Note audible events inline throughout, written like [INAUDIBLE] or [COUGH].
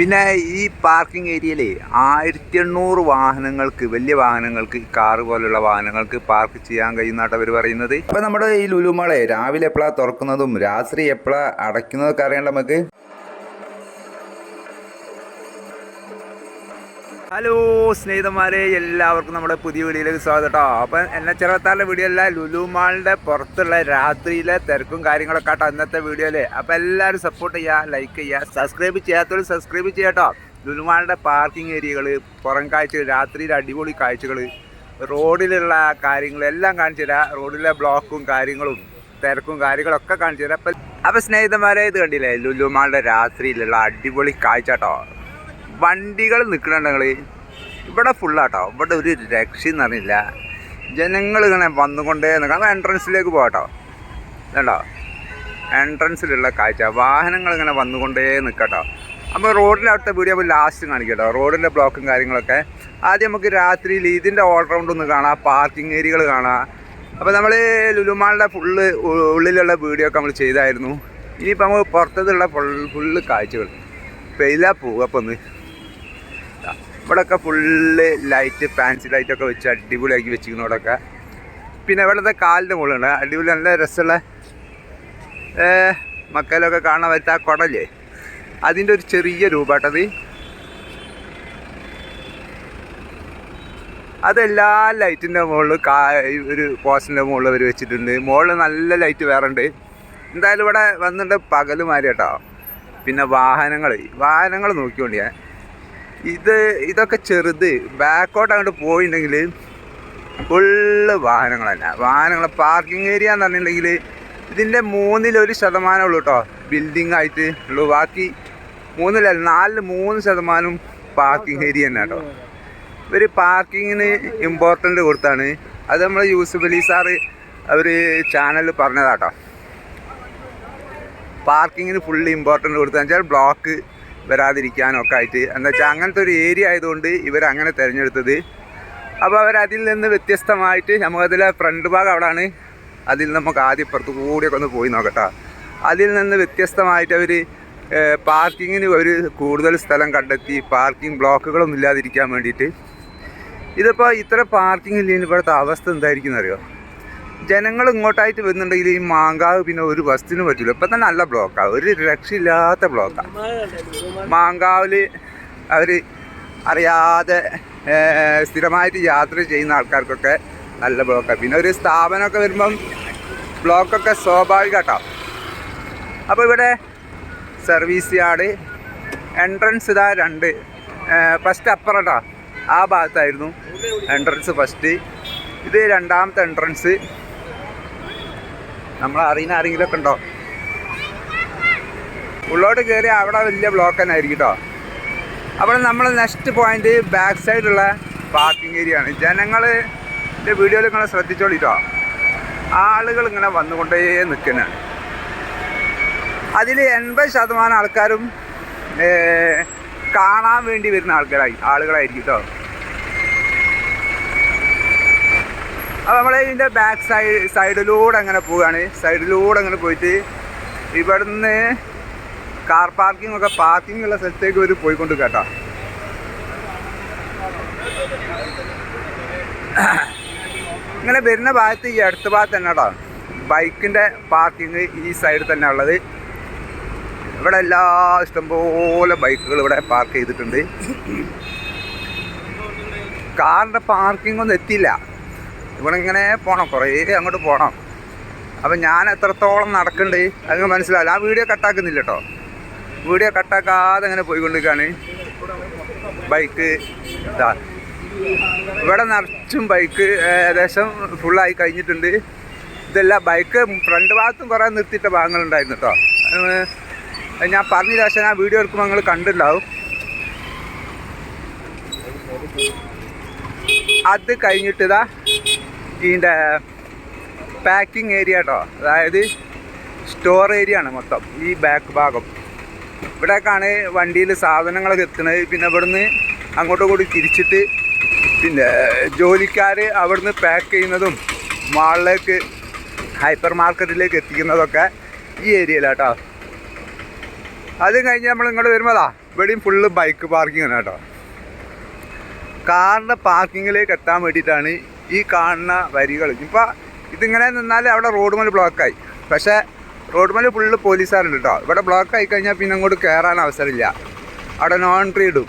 പിന്നെ ഈ പാർക്കിംഗ് ഏരിയയിൽ ആയിരത്തി എണ്ണൂറ് വാഹനങ്ങൾക്ക് വലിയ വാഹനങ്ങൾക്ക് കാർ പോലുള്ള വാഹനങ്ങൾക്ക് പാർക്ക് ചെയ്യാൻ കഴിയുന്നതായിട്ട് അവർ പറയുന്നത്. ഇപ്പം നമ്മുടെ ഈ ലുലുമാളെ രാവിലെ എപ്പോഴാണ് തുറക്കുന്നതും രാത്രി എപ്പോഴാണ് അടയ്ക്കുന്നതൊക്കെ അറിയണ്ട നമുക്ക്. ഹലോ സ്നേഹിതന്മാരെ എല്ലാവർക്കും നമ്മുടെ പുതിയ വീഡിയോയിലേക്ക് സ്വാഗതം കേട്ടോ. അപ്പം എന്നെ ചെറുത്താറിന്റെ വീഡിയോ അല്ല ലുലു മാളിന്റെ പുറത്തുള്ള രാത്രിയിലെ തിരക്കും കാര്യങ്ങളൊക്കെ കേട്ടോ ഇന്നത്തെ വീഡിയോയിൽ അപ്പം എല്ലാവരും സപ്പോർട്ട് ചെയ്യുക ലൈക്ക് ചെയ്യുക സബ്സ്ക്രൈബ് ചെയ്യാത്തവർ സബ്സ്ക്രൈബ് ചെയ്യുക കേട്ടോ ലുലുമാളിന്റെ പാർക്കിംഗ് ഏരിയകൾ പുറം കാഴ്ചകൾ രാത്രിയിലെ അടിപൊളി കാഴ്ചകൾ റോഡിലുള്ള കാര്യങ്ങൾ എല്ലാം കാണിച്ചു തരാം. റോഡിലെ ബ്ലോക്കും കാര്യങ്ങളും തിരക്കും കാര്യങ്ങളൊക്കെ കാണിച്ചു തരാം. അപ്പം അപ്പം സ്നേഹിതന്മാരെ ഇത് കണ്ടില്ലേ? ലുലുമാളുടെ രാത്രിയിലുള്ള അടിപൊളി കാഴ്ച കേട്ടോ വണ്ടികൾ നിൽക്കണുണ്ടെങ്കിൽ ഇവിടെ ഫുള്ളാട്ടോ ഇവിടെ ഒരു രക്ഷയെന്ന് അറിയില്ല ജനങ്ങൾ ഇങ്ങനെ വന്നുകൊണ്ടേ നിൽക്കാം എൻട്രൻസിലേക്ക് പോകട്ടോ ഇതുണ്ടോ? എൻട്രൻസിലുള്ള കാഴ്ച. വാഹനങ്ങൾ ഇങ്ങനെ വന്നുകൊണ്ടേ നിൽക്കട്ടോ. അപ്പോൾ റോഡിലെ അടുത്ത വീഡിയോ അപ്പോൾ ലാസ്റ്റ് കാണിക്കട്ടോ. റോഡിന്റെ ബ്ലോക്കും കാര്യങ്ങളൊക്കെ. ആദ്യം നമുക്ക് രാത്രിയിൽ ഇതിന്റെ ഓൾ റൗണ്ട് ഒന്ന് കാണാം. പാർക്കിംഗ് ഏരിയകൾ കാണാം. അപ്പോൾ നമ്മൾ ലുലുമാളുടെ ഫുള്ള് ഉള്ളിലുള്ള വീഡിയോ ഒക്കെ നമ്മൾ ചെയ്തായിരുന്നു. ഇനിയിപ്പോൾ നമുക്ക് പുറത്തുള്ള ഫുൾ ഫുള്ള് കാഴ്ചകൾ. പെയ്താൽ പോവുക അപ്പോൾ ഒന്ന്. ഇവിടെയൊക്കെ ഫുള്ള് ലൈറ്റ് ഫാൻസി ലൈറ്റൊക്കെ വെച്ച് അടിപൊളിയാക്കി വെച്ചിരിക്കുന്നു ഇവിടെയൊക്കെ പിന്നെ ഇവിടുത്തെ കാലിന്റെ മുകളിലുണ്ട് അടിപൊളി നല്ല രസമുള്ള മക്കളൊക്കെ കാണാൻ പറ്റാ കുടല്ലേ? അതിന്റെ ഒരു ചെറിയ രൂപാട്ടത് അതെല്ലാ ലൈറ്റിന്റെ മുകളിൽ കാ ഒരു പോസ്റ്റിന്റെ മുകളിൽ അവർ വെച്ചിട്ടുണ്ട്. മുകളിൽ നല്ല ലൈറ്റ് വേറെ ഉണ്ട്. എന്തായാലും ഇവിടെ വന്നിട്ട് പകലുമാരി കേട്ടോ പിന്നെ വാഹനങ്ങൾ വാഹനങ്ങൾ നോക്കിക്കൊണ്ടിയാ ഇത് ഇതൊക്കെ ചെറുത്. ബാക്കോട്ട് അങ്ങോട്ട് പോയിട്ടുണ്ടെങ്കിൽ ഫുള്ള് വാഹനങ്ങൾ തന്നെ വാഹനങ്ങൾ പാർക്കിംഗ് ഏരിയ എന്ന് പറഞ്ഞിട്ടുണ്ടെങ്കിൽ ഇതിന്റെ മൂന്നിലൊരു ശതമാനം ഉള്ളൂ കേട്ടോ ബിൽഡിംഗ് ആയിട്ട് ഉള്ളൂ. ബാക്കി മൂന്നിലല്ല നാലിൽ മൂന്ന് ശതമാനം പാർക്കിംഗ് ഏരിയ തന്നെ കേട്ടോ ഇവർ പാർക്കിങ്ങിന് ഇമ്പോർട്ടന്റ് കൊടുത്താണ്. അത് നമ്മൾ യൂസുഫ് അലി സാറ് അവർ ചാനലിൽ പറഞ്ഞതാട്ടോ പാർക്കിങ്ങിന് ഫുള്ള് ഇമ്പോർട്ടന്റ് കൊടുത്തെന്ന് വെച്ചാൽ ബ്ലോക്ക് വരാതിരിക്കാനൊക്കെ ആയിട്ട്. എന്താ വെച്ചാൽ അങ്ങനത്തെ ഒരു ഏരിയ ആയതുകൊണ്ട് ഇവർ അങ്ങനെ തിരഞ്ഞെടുത്തത്. അപ്പോൾ അവർ അതിൽ നിന്ന് വ്യത്യസ്തമായിട്ട് നമുക്കതിലെ ഫ്രണ്ട് ഭാഗം അവിടെയാണ് അതിൽ നമുക്ക് ആദ്യം ഇപ്പുറത്ത് കൂടിയൊക്കെ ഒന്ന് പോയി നോക്കട്ടെ. അതിൽ നിന്ന് വ്യത്യസ്തമായിട്ട് അവർ പാർക്കിങ്ങിന് ഒരു കൂടുതൽ സ്ഥലം കണ്ടെത്തി പാർക്കിംഗ് ബ്ലോക്കുകളൊന്നും ഇല്ലാതിരിക്കാൻ വേണ്ടിയിട്ട്. ഇതിപ്പോൾ ഇത്ര പാർക്കിംഗ് ഇല്ലെങ്കിൽ ഇവിടുത്തെ അവസ്ഥ എന്തായിരിക്കും അറിയോ ജനങ്ങൾ ഇങ്ങോട്ടായിട്ട് വരുന്നുണ്ടെങ്കിൽ ഈ മാങ്കാവ് പിന്നെ ഒരു ബസ്സിന് പറ്റില്ല ഇപ്പം തന്നെ നല്ല ബ്ലോക്കാണ് ഒരു രക്ഷയില്ലാത്ത ബ്ലോക്കാണ് മാങ്കാവിൽ അവർ അറിയാതെ സ്ഥിരമായിട്ട് യാത്ര ചെയ്യുന്ന ആൾക്കാർക്കൊക്കെ നല്ല ബ്ലോക്കാണ് പിന്നെ ഒരു സ്ഥാപനമൊക്കെ വരുമ്പം ബ്ലോക്കൊക്കെ സ്വാഭാവികട്ടോ. അപ്പോൾ ഇവിടെ സർവീസ് യാർഡ് എൻട്രൻസ് ഇതാ രണ്ട്. ഫസ്റ്റ് അപ്പറട്ടോ ആ ഭാഗത്തായിരുന്നു എൻട്രൻസ് ഫസ്റ്റ് ഇത് രണ്ടാമത്തെ എൻട്രൻസ് നമ്മൾ അറിയുന്ന ആരെങ്കിലുമൊക്കെ ഉണ്ടോ? ഉള്ളോട്ട് കയറി അവിടെ വലിയ ബ്ലോക്ക് തന്നെ ആയിരിക്കും കേട്ടോ അപ്പോൾ നമ്മൾ നെക്സ്റ്റ് പോയിന്റ് ബാക്ക് സൈഡുള്ള പാർക്കിംഗ് ഏരിയ ആണ്. ജനങ്ങൾ എന്റെ വീഡിയോയിൽ ഇങ്ങനെ ശ്രദ്ധിച്ചോളിട്ടോ ആളുകൾ ഇങ്ങനെ വന്നുകൊണ്ടേ നിൽക്കുന്നതാണ് അതിൽ എൺപത് ശതമാനം ആൾക്കാരും കാണാൻ വേണ്ടി വരുന്ന ആൾക്കാരായി ആളുകളായിരിക്കും കേട്ടോ അപ്പോൾ നമ്മൾ ഇതിന്റെ ബാക്ക് സൈഡ് സൈഡിലൂടെ അങ്ങനെ പോവുകയാണ്. സൈഡിലൂടെ അങ്ങനെ പോയിട്ട് ഇവിടുന്ന് കാർ പാർക്കിംഗ് ഒക്കെ പാർക്കിംഗ് ഉള്ള സ്ഥലത്തേക്ക് ഒരു പോയിക്കൊണ്ട് കേട്ടോ ഇങ്ങനെ വരുന്ന ഭാഗത്ത് ഈ അടുത്ത ഭാഗത്ത് തന്നെ കേട്ടോ ബൈക്കിന്റെ പാർക്കിംഗ് ഈ സൈഡിൽ തന്നെ ഉള്ളത്. ഇവിടെ എല്ലാ ഇഷ്ടംപോലെ ബൈക്കുകൾ ഇവിടെ പാർക്ക് ചെയ്തിട്ടുണ്ട്. കാറിന്റെ പാർക്കിംഗ് ഒന്നും എത്തിയില്ല. ഇവിടെ ഇങ്ങനെ പോകണം കുറേ അങ്ങോട്ട് പോകണം അപ്പം ഞാൻ എത്രത്തോളം നടക്കുന്നുണ്ട് അത് മനസ്സിലാവില്ല. ആ വീഡിയോ കട്ടാക്കുന്നില്ല കേട്ടോ വീഡിയോ കട്ടാക്കാതെ ഇങ്ങനെ പോയിക്കൊണ്ടിരിക്കുകയാണ് ബൈക്ക് ഇതാ. ഇവിടെ നിറച്ചും ബൈക്ക് ഏകദേശം ഫുള്ളായി കഴിഞ്ഞിട്ടുണ്ട്. ഇതെല്ലാം ബൈക്ക് ഫ്രണ്ട് ഭാഗത്തും കുറേ നിർത്തിയിട്ട ഭാഗങ്ങളുണ്ടായിരുന്നു കേട്ടോ ഞാൻ പറഞ്ഞ ശേഷം ആ വീഡിയോ എടുക്കുമ്പോൾ നിങ്ങൾ കണ്ടിട്ടുണ്ടാവും. അത് കഴിഞ്ഞിട്ട് ഇതാ ഇതിന്റെ പാക്കിംഗ് ഏരിയ കേട്ടോ അതായത് സ്റ്റോർ ഏരിയ ആണ് മൊത്തം ഈ ബാക്ക് ഭാഗം. ഇവിടേക്കാണ് വണ്ടിയിൽ സാധനങ്ങളൊക്കെ എത്തുന്നത്. പിന്നെ ഇവിടുന്ന് അങ്ങോട്ടും കൂടി തിരിച്ചിട്ട് പിന്നെ ജോലിക്കാർ അവിടുന്ന് പാക്ക് ചെയ്യുന്നതും മാളിലേക്ക് ഹൈപ്പർ മാർക്കറ്റിലേക്ക് എത്തിക്കുന്നതൊക്കെ ഈ ഏരിയയിലാട്ടോ അത് കഴിഞ്ഞ് നമ്മൾ ഇങ്ങോട്ട് വരുമ്പോഴാ ഇവിടെയും ഫുള്ള് ബൈക്ക് പാർക്കിംഗ് ആണ് കേട്ടോ. കാറിന്റെ പാർക്കിങ്ങിലേക്ക് എത്താൻ വേണ്ടിയിട്ടാണ് ഈ കാണുന്ന വരികൾ. ഇപ്പോൾ ഇതിങ്ങനെ നിന്നാൽ അവിടെ റോഡ് മേൽ ബ്ലോക്കായി പക്ഷേ റോഡ് മേൽ ഫുള്ള് പോലീസുകാരുണ്ട് കേട്ടോ ഇവിടെ ബ്ലോക്ക് ആയി കഴിഞ്ഞാൽ പിന്നെ അങ്ങോട്ട് കയറാൻ അവസരമില്ല. അവിടെ നോൺ ട്രീ ഇടും.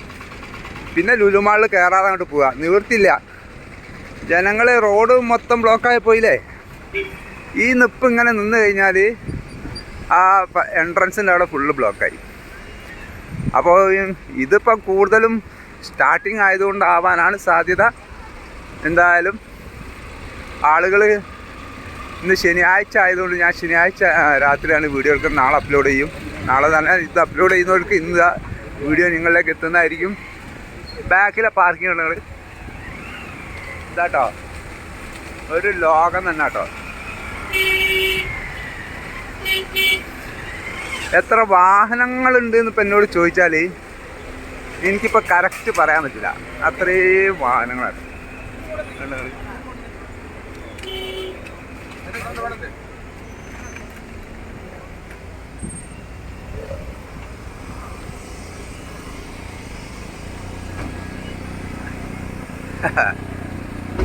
പിന്നെ ലുലുമാളിൽ കയറാതെ അങ്ങോട്ട് പോവുക നിവൃത്തില്ല ജനങ്ങൾ റോഡ് മൊത്തം ബ്ലോക്കായി പോയില്ലേ? ഈ നിപ്പ് ഇങ്ങനെ നിന്ന് കഴിഞ്ഞാൽ ആ എൻട്രൻസിന്റെ അവിടെ ഫുള്ള് ബ്ലോക്കായി അപ്പോൾ ഇതിപ്പോൾ കൂടുതലും സ്റ്റാർട്ടിങ് ആയതുകൊണ്ടാവാനാണ് സാധ്യത. എന്തായാലും ആളുകൾ ഇന്ന് ശനിയാഴ്ച ആയതുകൊണ്ട് ഞാൻ ശനിയാഴ്ച രാത്രിയാണ് വീഡിയോ എടുക്കുന്നത്. നാളെ അപ്ലോഡ് ചെയ്യും. നാളെ തന്നെ ഇത് അപ്ലോഡ് ചെയ്യുന്നവർക്ക് ഇന്ന് വീഡിയോ നിങ്ങളിലേക്ക് എത്തുന്നതായിരിക്കും. ബാക്കിലെ പാർക്കിംഗ് ഉണ്ടെങ്കിൽ ഇതാട്ടോ. ഒരു ലോകം തന്നെ കേട്ടോ എത്ര വാഹനങ്ങളുണ്ട് എന്ന് ഇപ്പം എന്നോട് ചോദിച്ചാൽ എനിക്കിപ്പോൾ കറക്റ്റ് പറയാൻ പറ്റില്ല. അത്രയും വാഹനങ്ങളാണ്? [LAUGHS]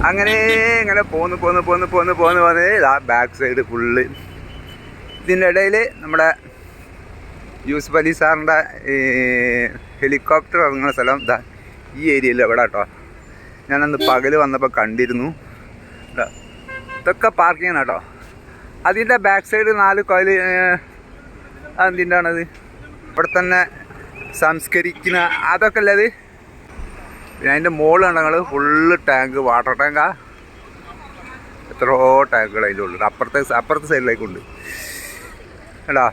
അങ്ങനെ ഇങ്ങനെ പോന്ന് പോന്ന് പോന്ന് പോന്ന് പോന്ന് പോന്ന് ആ ബാക്ക് സൈഡ് ഫുള്ള് ഇതിന്റെ ഇടയിൽ നമ്മുടെ യൂസുഫ് അലി സാറിന്റെ ഹെലികോപ്റ്റർ ഇറങ്ങുന്ന സ്ഥലം ഇതാ ഈ ഏരിയയിൽ എവിടെ കേട്ടോ. ഞാനന്ന് പകൽ വന്നപ്പോൾ കണ്ടിരുന്നു. ഇതൊക്കെ പാർക്കിംഗ് കേട്ടോ. അതിന്റെ ബാക്ക് സൈഡ് നാല് കോയിൽ ആണത് ഇവിടെ തന്നെ സംസ്കരിക്കുന്ന അതൊക്കെ അല്ലേ അത്? പിന്നെ അതിന്റെ മുകളിലാണ് ഞങ്ങൾ ഫുള്ള് ടാങ്ക് വാട്ടർ ടാങ്കാ എത്രയോ ടാങ്കുകൾ അതിന്റെ അപ്പുറത്തെ അപ്പുറത്തെ സൈഡിലേക്കുണ്ട് എടാ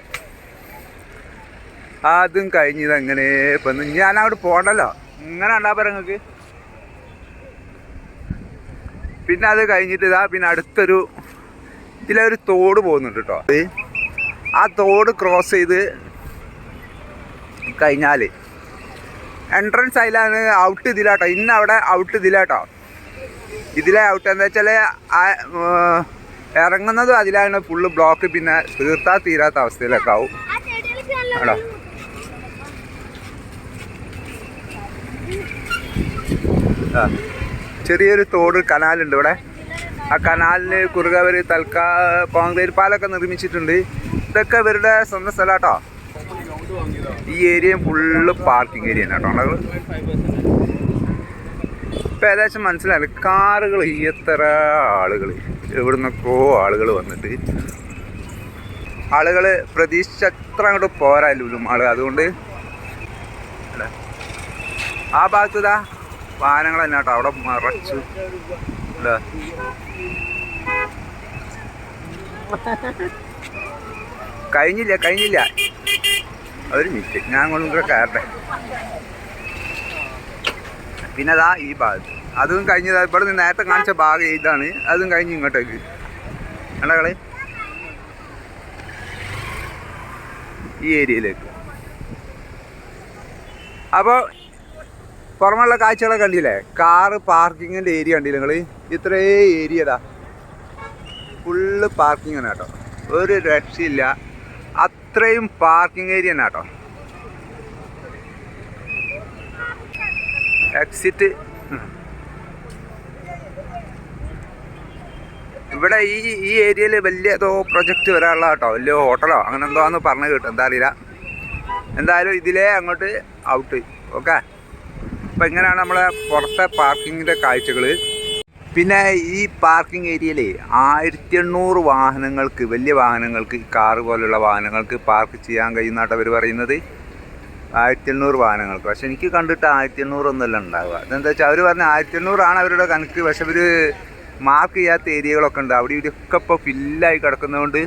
അതും കഴിഞ്ഞത് അങ്ങനെ ഇപ്പം ഞാൻ പോകണ്ടല്ലോ ഇങ്ങനെ ഉണ്ടാ നിങ്ങൾക്ക്? പിന്നെ അത് കഴിഞ്ഞിട്ട് ഇതാ പിന്നെ അടുത്തൊരു ഇതിലൊരു തോട് പോകുന്നുണ്ട് കേട്ടോ ആ തോട് ക്രോസ് ചെയ്ത് കഴിഞ്ഞാൽ എൻട്രൻസ് അതിലാണ് ഔട്ട് ഇതിലാട്ടോ. ഇന്ന് അവിടെ ഔട്ട് ഇതിലാട്ടോ. ഇതിലെ ഔട്ട് എന്താ വെച്ചാൽ ഇറങ്ങുന്നതും അതിലാണ് ഫുള്ള് ബ്ലോക്ക് പിന്നെ തീർത്താ തീരാത്ത അവസ്ഥയിലൊക്കെ ആവും. ആണോ? ആ. ചെറിയൊരു തോട് കനാലുണ്ട് ഇവിടെ. ആ കനാലിന് കുറുകെ അവർ തൽക്കാ കോൺക്രീറ്റ് പാലൊക്കെ നിർമ്മിച്ചിട്ടുണ്ട്. ഇതൊക്കെ ഇവരുടെ സ്വന്തം സ്ഥലം കേട്ടോ ഈ ഏരിയ ഫുള്ള് പാർക്കിംഗ് ഏരിയ കേട്ടോ ഉള്ളത്. ഇപ്പം ഏകദേശം മനസ്സിലായി കാറുകൾ എത്ര ആളുകൾ എവിടെ ആളുകൾ വന്നിട്ട്. ആളുകൾ പ്രതീക്ഷിച്ച അത്ര അങ്ങോട്ട് പോരാ ആളുകൾ അതുകൊണ്ട് ആ ഭാഗത്ത് ഇതാ. വാഹനങ്ങൾ തന്നെ കേട്ടോ അവിടെ മറച്ചു. അല്ലേ? കഴിഞ്ഞില്ല കഴിഞ്ഞില്ല. ഒരു മിനിറ്റ് ഞാൻ അങ്ങോട്ടും കൂടെ കയറട്ടെ. പിന്നെ അതാ ഈ ഭാഗത്ത്. അതും കഴിഞ്ഞത് ഇവിടെ നിന്ന് നേരത്തെ കാണിച്ച ഭാഗം ഇതാണ്. അതും കഴിഞ്ഞ് ഇങ്ങോട്ടേക്ക്. കണ്ട കളി? ഈ ഏരിയയിലേക്ക്. അപ്പോൾ പുറമുള്ള കാഴ്ചകളൊക്കെ കണ്ടില്ലേ? കാറ് പാർക്കിങ്ങിന്റെ ഏരിയ കണ്ടില്ല നിങ്ങൾ ഇത്രേ ഏരിയ ഇതാ. ഫുള്ള് പാർക്കിംഗ് ആണ് കേട്ടോ. ഒരു രക്ഷയില്ല. അത്രയും പാർക്കിംഗ് ഏരിയ തന്നെ കേട്ടോ. എക്സിറ്റ് ഇവിടെ ഈ ഈ ഏരിയയിൽ വലിയ ഏതോ പ്രൊജക്റ്റ് വരാനുള്ള കേട്ടോ. വലിയ ഹോട്ടലോ അങ്ങനെ എന്തോ എന്ന് പറഞ്ഞു കേട്ടോ. എന്താ അറിയില്ല. എന്തായാലും ഇതിലേ അങ്ങോട്ട് ഔട്ട് ഓക്കെ അപ്പം ഇങ്ങനെയാണ് നമ്മളെ പുറത്തെ പാർക്കിങ്ങിന്റെ കാഴ്ചകൾ പിന്നെ ഈ പാർക്കിംഗ് ഏരിയയിൽ ആയിരത്തി എണ്ണൂറ് വാഹനങ്ങൾക്ക് വലിയ വാഹനങ്ങൾക്ക് കാറ് പോലുള്ള വാഹനങ്ങൾക്ക് പാർക്ക് ചെയ്യാൻ കഴിയുന്നതായിട്ട് അവർ പറയുന്നത്? ആയിരത്തി എണ്ണൂറ് വാഹനങ്ങൾക്ക്. പക്ഷെ എനിക്ക് കണ്ടിട്ട് ആയിരത്തി എണ്ണൂറൊന്നുമല്ല ഉണ്ടാവുക. അതെന്താ വെച്ചാൽ അവർ പറഞ്ഞ ആയിരത്തി എണ്ണൂറാണ് അവരുടെ കണക്ക്. പക്ഷെ അവർ മാർക്ക് ചെയ്യാത്ത ഏരിയകളൊക്കെ ഉണ്ട്. അവിടെ ഇവിടെയൊക്കെ ഇപ്പോൾ ഫില്ലായി കിടക്കുന്നതുകൊണ്ട്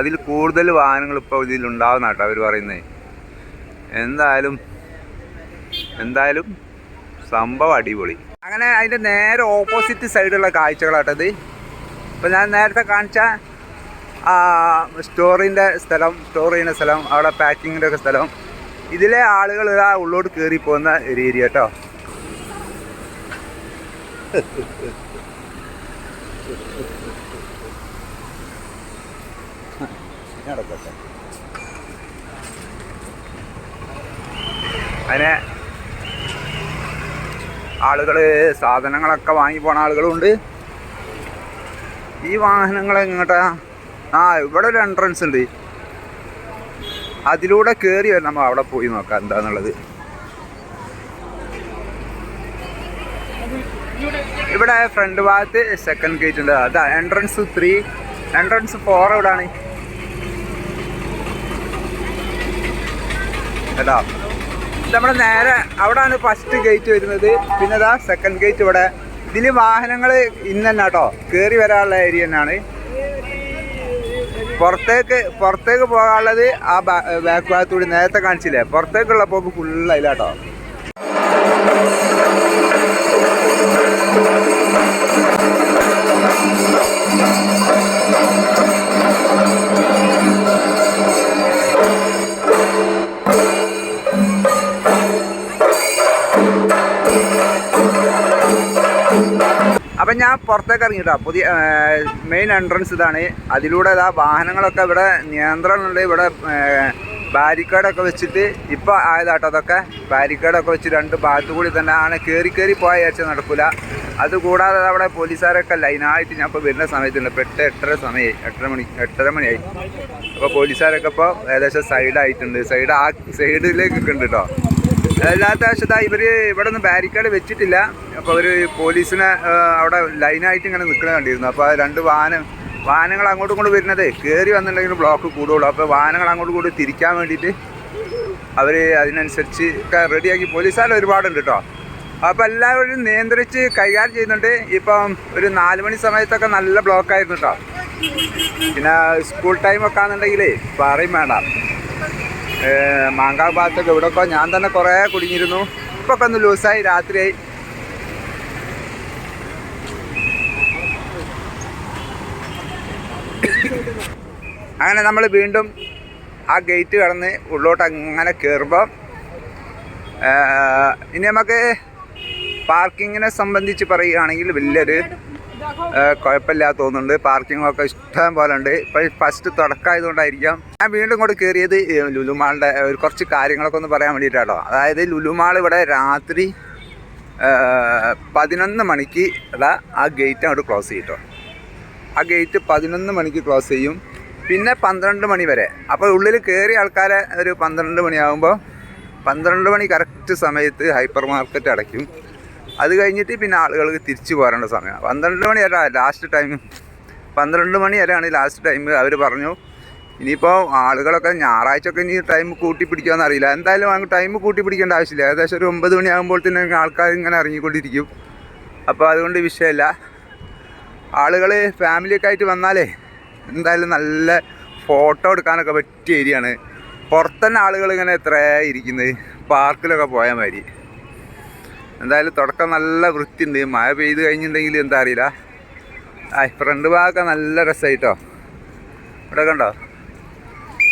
അതിൽ കൂടുതൽ വാഹനങ്ങൾ ഇപ്പോൾ ഇതിലുണ്ടാവുന്നതാട്ടോ അവർ പറയുന്നത്. എന്തായാലും എന്തായാലും സംഭവം അടിപൊളി. അങ്ങനെ അതിന്റെ നേരെ ഓപ്പോസിറ്റ് സൈഡുള്ള കാഴ്ചകളാട്ടത് ഇപ്പം ഞാൻ നേരത്തെ കാണിച്ച സ്റ്റോറിന്റെ സ്ഥലം സ്റ്റോർ ചെയ്യുന്ന സ്ഥലം അവിടെ പാക്കിങ്ങിന്റെ ഒക്കെ സ്ഥലം. ഇതിലെ ആളുകൾ ഇതാ ഉള്ളോട്ട് കയറി പോകുന്ന ഒരു ഏരിയ കേട്ടോ അതിനെ ആളുകൾ സാധനങ്ങളൊക്കെ വാങ്ങി പോണ ആളുകളുണ്ട്. ഈ വാഹനങ്ങൾ എങ്ങോട്ടാ ആ ഇവിടെ ഒരു എൻട്രൻസ് ഉണ്ട്. അതിലൂടെ കയറി വരണം നമ്മൾ അവിടെ പോയി നോക്കാം എന്താന്നുള്ളത്. ഇവിടെ ഫ്രണ്ട് ഭാഗത്ത് സെക്കൻഡ് ഗേറ്റ് ഉണ്ട്. അതാ എൻട്രൻസ് ത്രീ എൻട്രൻസ് ഫോർ എവിടാണ്? കേട്ടോ നമ്മുടെ നേരെ അവിടാണ് ഫസ്റ്റ് ഗേറ്റ് വരുന്നത്. പിന്നെ ഇതാ സെക്കൻഡ് ഗേറ്റ് ഇവിടെ. ഇതിൽ വാഹനങ്ങൾ ഇന്ന് കേട്ടോ കയറി വരാനുള്ള ഏരിയ തന്നെയാണ്. പുറത്തേക്ക് പുറത്തേക്ക് പോകാനുള്ളത് ആ ബാക്ക് ഭാഗത്തൂടി നേരത്തെ കാണിച്ചില്ലേ? പുറത്തേക്കുള്ള പോക്ക് ഫുള്ളായില്ല കേട്ടോ. അപ്പം ഞാൻ പുറത്തേക്ക് ഇറങ്ങിട്ടാ പുതിയ മെയിൻ എൻട്രൻസ് ഇതാണ്. അതിലൂടെ ഇതാ വാഹനങ്ങളൊക്കെ ഇവിടെ നിയന്ത്രണമുണ്ട്. ഇവിടെ ബാരിക്കേഡൊക്കെ വെച്ചിട്ട് ഇപ്പോൾ ആയതാട്ടോ അതൊക്കെ. ബാരിക്കേഡൊക്കെ വെച്ച് രണ്ട് ഭാഗത്തു കൂടി തന്നെ ആണ്. കയറി കയറി പോയ വിചാരിച്ചാൽ നടക്കില്ല അതുകൂടാതെ അവിടെ പോലീസുകാരൊക്കെ ലൈനായിട്ട് ഞാൻ ഇപ്പോൾ വരുന്ന സമയത്തുണ്ട്. എട്ട് എട്ടര സമയമായി എട്ടര മണി എട്ടര മണിയായി. അപ്പോൾ പോലീസുകാരൊക്കെ ഇപ്പോൾ ഏകദേശം സൈഡായിട്ടുണ്ട് സൈഡ് ആ സൈഡിലേക്ക് ഉണ്ട് കേട്ടോ അല്ലാത്ത പക്ഷേ ഇവർ ഇവിടെ ഒന്നും ബാരിക്കേഡ് വെച്ചിട്ടില്ല. അപ്പോൾ അവർ പോലീസിനെ അവിടെ ലൈനായിട്ട് ഇങ്ങനെ നിൽക്കണ കണ്ടിരുന്നു. അപ്പോൾ രണ്ട് വാഹനം വാഹനങ്ങൾ അങ്ങോട്ടും ഇങ്ങോട്ടും വരുന്നത് കയറി വന്നിട്ടുണ്ടെങ്കിൽ ബ്ലോക്ക് കൂടുള്ളൂ. അപ്പോൾ വാഹനങ്ങൾ അങ്ങോട്ടും ഇങ്ങോട്ടും തിരിക്കാൻ വേണ്ടിയിട്ട് അവർ അതിനനുസരിച്ച് റെഡിയാക്കി പോലീസുകാർ ഒരുപാടുണ്ട് കേട്ടോ അപ്പോൾ എല്ലാവരും നിയന്ത്രിച്ച് കൈകാര്യം ചെയ്യുന്നുണ്ട്. ഇപ്പം ഒരു നാല് മണി സമയത്തൊക്കെ നല്ല ബ്ലോക്കായിരുന്നു കേട്ടോ പിന്നെ സ്കൂൾ ടൈമൊക്കെ ആണെന്നുണ്ടെങ്കിലേ പറയും വേണ്ട. മാങ്കാവ് ഭാഗത്തൊക്കെ ഇവിടെയൊക്കെ ഞാൻ തന്നെ കുറേ കുടിഞ്ഞിരുന്നു ഇപ്പൊ ഒക്കെ ഒന്ന് ലൂസായി രാത്രിയായി. അങ്ങനെ നമ്മൾ വീണ്ടും ആ ഗേറ്റ് കടന്ന് ഉള്ളോട്ട് അങ്ങനെ കയറുമ്പോൾ ഇനി നമുക്ക് പാർക്കിങ്ങിനെ സംബന്ധിച്ച് പറയുകയാണെങ്കിൽ വലിയൊരു ഏഹ് കുഴപ്പമില്ലാതെ തോന്നുന്നുണ്ട്. പാർക്കിംഗ് ഒക്കെ ഇഷ്ടം പോലെ ഉണ്ട്. ഇപ്പോൾ ഫസ്റ്റ് തുടക്കമായതുകൊണ്ടായിരിക്കാം ഞാൻ വീണ്ടും കൂടെ കയറിയത് ലുലുമാളിന്റെ ഒരു കുറച്ച് കാര്യങ്ങളൊക്കെ ഒന്ന് പറയാൻ വേണ്ടിയിട്ടാട്ടോ. അതായത് ലുലുമാൾ ഇവിടെ രാത്രി പതിനൊന്ന് മണിക്ക് അതാ ആ ഗേറ്റ് അങ്ങോട്ട് ക്ലോസ് ചെയ്യട്ടോ ആ ഗേറ്റ് പതിനൊന്ന് മണിക്ക് ക്ലോസ് ചെയ്യും. പിന്നെ പന്ത്രണ്ട് മണി വരെ. അപ്പോൾ ഉള്ളിൽ കയറിയ ആൾക്കാരെ ഒരു പന്ത്രണ്ട് മണിയാകുമ്പോൾ പന്ത്രണ്ട് മണി കറക്റ്റ് സമയത്ത് ഹൈപ്പർ മാർക്കറ്റ് അടയ്ക്കും. അത് കഴിഞ്ഞിട്ട് പിന്നെ ആളുകൾക്ക് തിരിച്ചു പോരേണ്ട സമയം. പന്ത്രണ്ട് മണി വരെ ലാസ്റ്റ് ടൈം പന്ത്രണ്ട് മണി വരെയാണ് ലാസ്റ്റ് ടൈം അവർ പറഞ്ഞു ഇനിയിപ്പോൾ ആളുകളൊക്കെ ഞായറാഴ്ച ഒക്കെ ഇനി ടൈം കൂട്ടി പിടിക്കുമെന്ന് അറിയില്ല. എന്തായാലും അങ്ങ് ടൈം കൂട്ടി പിടിക്കേണ്ട ആവശ്യമില്ല. ഏകദേശം ഒരു ഒമ്പത് മണിയാകുമ്പോൾ തന്നെ ആൾക്കാർ ഇങ്ങനെ ഇറങ്ങിക്കൊണ്ടിരിക്കും. അപ്പോൾ അതുകൊണ്ട് വിഷയമല്ല. ആളുകൾ ഫാമിലിയൊക്കെ ആയിട്ട് വന്നാലേ എന്തായാലും നല്ല ഫോട്ടോ എടുക്കാനൊക്കെ പറ്റിയ ഏരിയയാണ്. പുറത്തന്നെ ആളുകൾ ഇങ്ങനെ എത്ര ഇരിക്കുന്നത്? പാർക്കിലൊക്കെ പോയാൽ മതി. എന്തായാലും തുടക്കം നല്ല വൃത്തിയുണ്ട്. മഴ പെയ്ത് കഴിഞ്ഞിട്ടുണ്ടെങ്കിൽ എന്താ അറിയില്ല. ആ ഫ്രണ്ട് ഭാഗമൊക്കെ നല്ല രസമായിട്ടോ ഇവിടെ കണ്ടോ?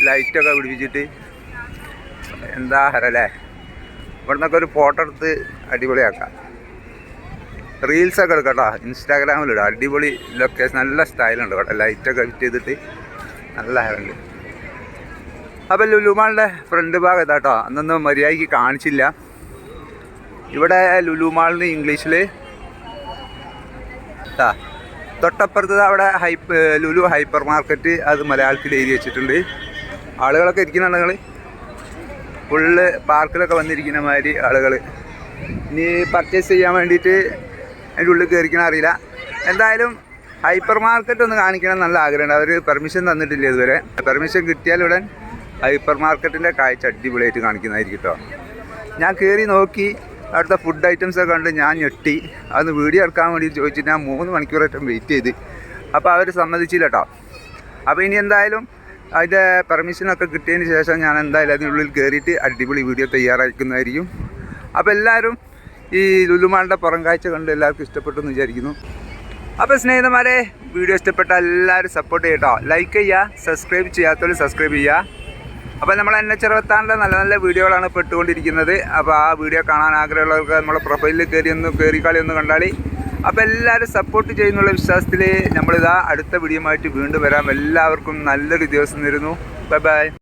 ലൈറ്റൊക്കെ പിടിപ്പിച്ചിട്ട്. എന്താ ഹരല്ലേ ഇവിടെ നിന്നൊക്കെ ഒരു ഫോട്ടോ എടുത്ത് അടിപൊളിയാക്കാം. റീൽസൊക്കെ എടുക്കട്ടോ ഇൻസ്റ്റാഗ്രാമിലിടും അടിപൊളി ലൊക്കേഷൻ നല്ല സ്റ്റൈലുണ്ട് കേട്ടോ. ലൈറ്റൊക്കെ ഫിറ്റ് ചെയ്തിട്ട് നല്ല ഹരണ്ട് അപ്പോൾ ലുലുമാളിന്റെ ഫ്രണ്ട് ഭാഗം ഇതാട്ടോ. അന്നൊന്നും മര്യാദയ്ക്ക് കാണിച്ചില്ല. ഇവിടെ ലുലുമാളിന് ഇംഗ്ലീഷിൽ തൊട്ടപ്പുറത്ത് അവിടെ ഹൈപ്പ് ലുലു ഹൈപ്പർ മാർക്കറ്റ് അത് മലയാളത്തിൽ എഴുതി വെച്ചിട്ടുണ്ട്. ആളുകളൊക്കെ ഇരിക്കുന്നുണ്ട് നിങ്ങൾ ഫുള്ള് പാർക്കിലൊക്കെ വന്നിരിക്കുന്ന മാതിരി ആളുകൾ ഇനി പർച്ചേസ് ചെയ്യാൻ വേണ്ടിയിട്ട് അതിന്റെ ഉള്ളിൽ കയറിക്കണം അറിയില്ല. എന്തായാലും ഹൈപ്പർ മാർക്കറ്റ് ഒന്ന് കാണിക്കണം നല്ല ആഗ്രഹമുണ്ട്. അവർ പെർമിഷൻ തന്നിട്ടില്ല ഇതുവരെ. പെർമിഷൻ കിട്ടിയാൽ ഉടൻ ഹൈപ്പർ മാർക്കറ്റിന്റെ കാഴ്ച അടിപൊളിയായിട്ട് കാണിക്കുന്നതായിരിക്കും കേട്ടോ. ഞാൻ കയറി നോക്കി. അവിടുത്തെ ഫുഡ് ഐറ്റംസ് ഒക്കെ കണ്ട് ഞാൻ ഞെട്ടി. അതൊന്ന് വീഡിയോ എടുക്കാൻ വേണ്ടി ചോദിച്ചിട്ട് ഞാൻ മൂന്ന് മണിക്കൂറായിട്ടും വെയിറ്റ് ചെയ്ത്. അപ്പോൾ അവർ സമ്മതിച്ചില്ല കേട്ടോ അപ്പോൾ ഇനി എന്തായാലും അതിന്റെ പെർമിഷനൊക്കെ കിട്ടിയതിന് ശേഷം ഞാൻ എന്തായാലും അതിനുള്ളിൽ കയറിയിട്ട് അടിപൊളി വീഡിയോ തയ്യാറാക്കുന്നതായിരിക്കും. അപ്പോൾ എല്ലാവരും ഈ ലുലുമാളുടെ പുറം കാഴ്ച കണ്ട് എല്ലാവർക്കും ഇഷ്ടപ്പെട്ടു എന്ന് വിചാരിക്കുന്നു. അപ്പോൾ സ്നേഹിതന്മാരെ വീഡിയോ ഇഷ്ടപ്പെട്ട എല്ലാവരും സപ്പോർട്ട് ചെയ്യട്ടോ ലൈക്ക് ചെയ്യുക സബ്സ്ക്രൈബ് ചെയ്യാത്തവർ സബ്സ്ക്രൈബ് ചെയ്യുക. അപ്പോൾ നമ്മൾ എൻ എച്ച് അറുപത്താറിന്റെ നല്ല നല്ല വീഡിയോകളാണ് ഇപ്പോൾ ഇട്ടുകൊണ്ടിരിക്കുന്നത്. അപ്പോൾ ആ വീഡിയോ കാണാൻ ആഗ്രഹമുള്ളവർക്ക് നമ്മളെ പ്രൊഫൈലിൽ കയറി ഒന്ന് കയറിക്കാളി ഒന്ന് കണ്ടാളി. അപ്പോൾ എല്ലാവരും സപ്പോർട്ട് ചെയ്യുന്നുള്ള വിശ്വാസത്തിൽ നമ്മളിതാ അടുത്ത വീഡിയോ ആയിട്ട് വീണ്ടും വരാം. എല്ലാവർക്കും നല്ലൊരു ദിവസം തരുന്നു. Bye bye